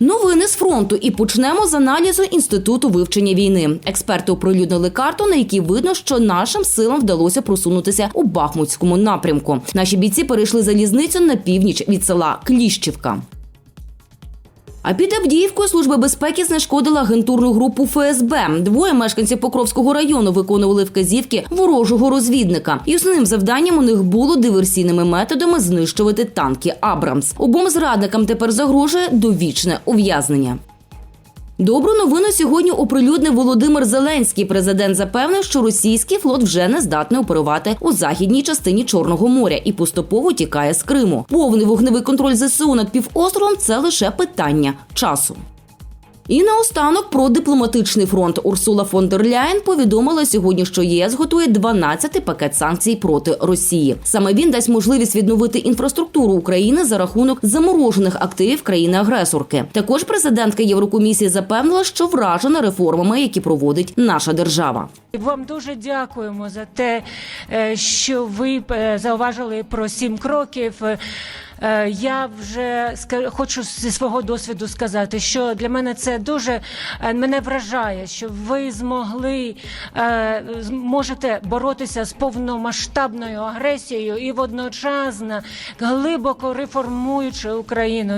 Новини з фронту і почнемо з аналізу інституту вивчення війни. Експерти оприлюднили карту, на якій видно, що нашим силам вдалося просунутися у Бахмутському напрямку. Наші бійці перейшли залізницю на північ від села Кліщівка. А під Авдіївкою служба безпеки знешкодила агентурну групу ФСБ. Двоє мешканців Покровського району виконували вказівки ворожого розвідника. І основним завданням у них було диверсійними методами знищувати танки Абрамс. Обом зрадникам тепер загрожує довічне ув'язнення. Добру новину сьогодні оприлюднив Володимир Зеленський. Президент запевнив, що російський флот вже не здатний оперувати у західній частині Чорного моря і поступово тікає з Криму. Повний вогневий контроль ЗСУ над півостровом це лише питання часу. І наостанок про дипломатичний фронт Урсула фон дер Ляєн повідомила сьогодні, що ЄС готує 12-й пакет санкцій проти Росії. Саме він дасть можливість відновити інфраструктуру України за рахунок заморожених активів країни-агресорки. Також президентка Єврокомісії запевнила, що вражена реформами, які проводить наша держава. Вам дуже дякуємо за те, е, що ви е, зауважили про сім кроків. Е, Я вже хочу зі свого досвіду сказати, що для мене це дуже е, мене вражає, що ви змогли е, можете боротися з повномасштабною агресією і водночасно глибоко реформуючи Україну.